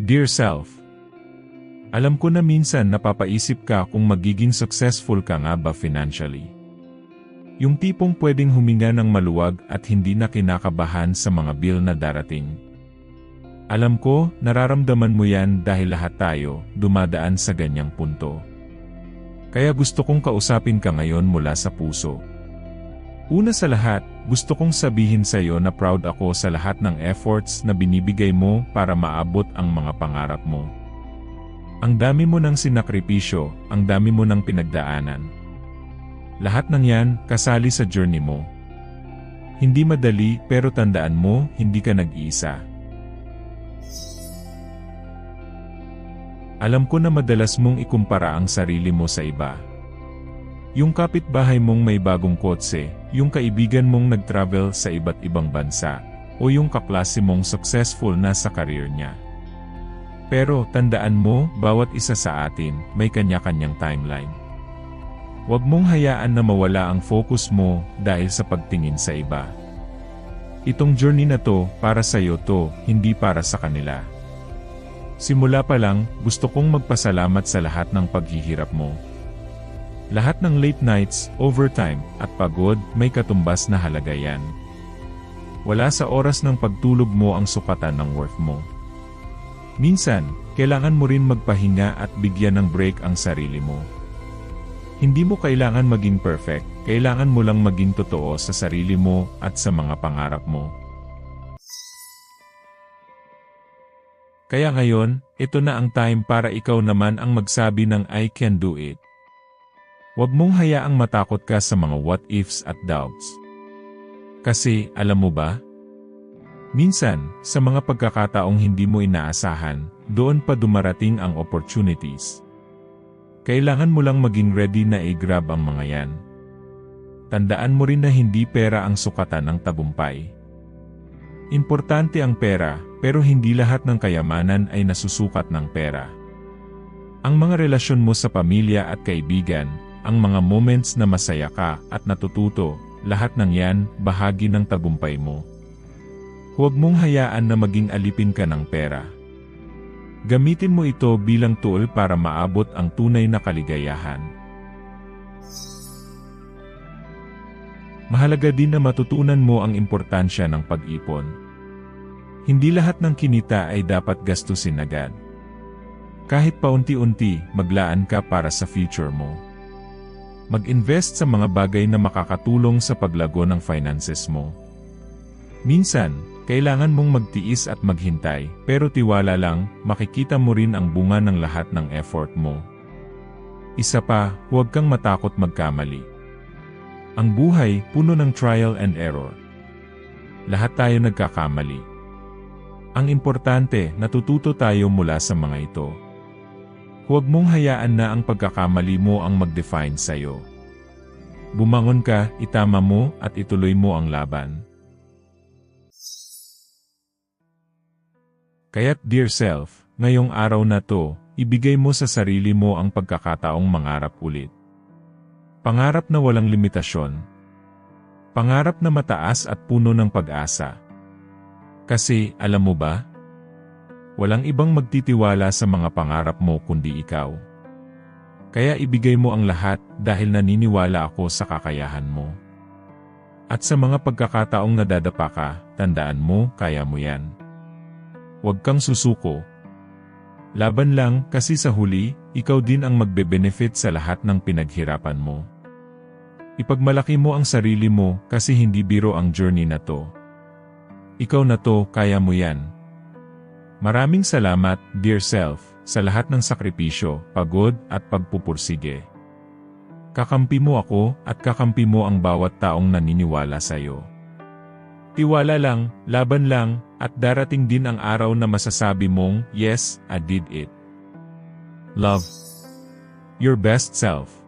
Dear self, alam ko na minsan napapaisip ka kung magiging successful ka nga ba financially. Yung tipong pwedeng huminga ng maluwag at hindi na kinakabahan sa mga bill na darating. Alam ko, nararamdaman mo yan dahil lahat tayo dumadaan sa ganyang punto. Kaya gusto kong kausapin ka ngayon mula sa puso. Una sa lahat, gusto kong sabihin sa iyo na proud ako sa lahat ng efforts na binibigay mo para maabot ang mga pangarap mo. Ang dami mo ng sinakripisyo, ang dami mo ng pinagdaanan. Lahat ng yan, kasali sa journey mo. Hindi madali pero tandaan mo, hindi ka nag-iisa. Alam ko na madalas mong ikumpara ang sarili mo sa iba. Yung kapitbahay mong may bagong kotse, yung kaibigan mong nag-travel sa iba't ibang bansa, o yung kaklase mong successful na sa career niya. Pero tandaan mo, bawat isa sa atin may kanya-kanyang timeline. Huwag mong hayaan na mawala ang focus mo dahil sa pagtingin sa iba. Itong journey na to, para sa iyo to, hindi para sa kanila. Simula pa lang, gusto kong magpasalamat sa lahat ng paghihirap mo. Lahat ng late nights, overtime, at pagod, may katumbas na halaga yan. Wala sa oras ng pagtulog mo ang sukatan ng worth mo. Minsan, kailangan mo rin magpahinga at bigyan ng break ang sarili mo. Hindi mo kailangan maging perfect, kailangan mo lang maging totoo sa sarili mo at sa mga pangarap mo. Kaya ngayon, ito na ang time para ikaw naman ang magsabi ng I can do it. Huwag mong hayaang matakot ka sa mga what-ifs at doubts. Kasi, alam mo ba? Minsan, sa mga pagkakataong hindi mo inaasahan, doon pa dumarating ang opportunities. Kailangan mo lang maging ready na i-grab ang mga yan. Tandaan mo rin na hindi pera ang sukatan ng tagumpay. Importante ang pera, pero hindi lahat ng kayamanan ay nasusukat ng pera. Ang mga relasyon mo sa pamilya at kaibigan, ang mga moments na masaya ka at natututo, lahat ng yan, bahagi ng tagumpay mo. Huwag mong hayaan na maging alipin ka ng pera. Gamitin mo ito bilang tool para maabot ang tunay na kaligayahan. Mahalaga din na matutunan mo ang importansya ng pag-ipon. Hindi lahat ng kinita ay dapat gastusin agad. Kahit paunti-unti, maglaan ka para sa future mo. Mag-invest sa mga bagay na makakatulong sa paglago ng finances mo. Minsan, kailangan mong magtiis at maghintay, pero tiwala lang, makikita mo rin ang bunga ng lahat ng effort mo. Isa pa, huwag kang matakot magkamali. Ang buhay, puno ng trial and error. Lahat tayo nagkakamali. Ang importante, natututo tayo mula sa mga ito. Huwag mong hayaan na ang pagkakamali mo ang mag-define sa'yo. Bumangon ka, itama mo, at ituloy mo ang laban. Kaya't dear self, ngayong araw na to, ibigay mo sa sarili mo ang pagkakataong mangarap ulit. Pangarap na walang limitasyon. Pangarap na mataas at puno ng pag-asa. Kasi, alam mo ba? Walang ibang magtitiwala sa mga pangarap mo kundi ikaw. Kaya ibigay mo ang lahat dahil naniniwala ako sa kakayahan mo. At sa mga pagkakataong nadadapa ka, tandaan mo, kaya mo yan. Huwag kang susuko. Laban lang kasi sa huli, ikaw din ang magbe-benefit sa lahat ng pinaghirapan mo. Ipagmalaki mo ang sarili mo kasi hindi biro ang journey na to. Ikaw na to, kaya mo yan. Maraming salamat, dear self, sa lahat ng sakripisyo, pagod at pagpupursige. Kakampi mo ako at kakampi mo ang bawat taong naniniwala sa iyo. Tiwala lang, laban lang, at darating din ang araw na masasabi mong, yes, I did it. Love. Your best self.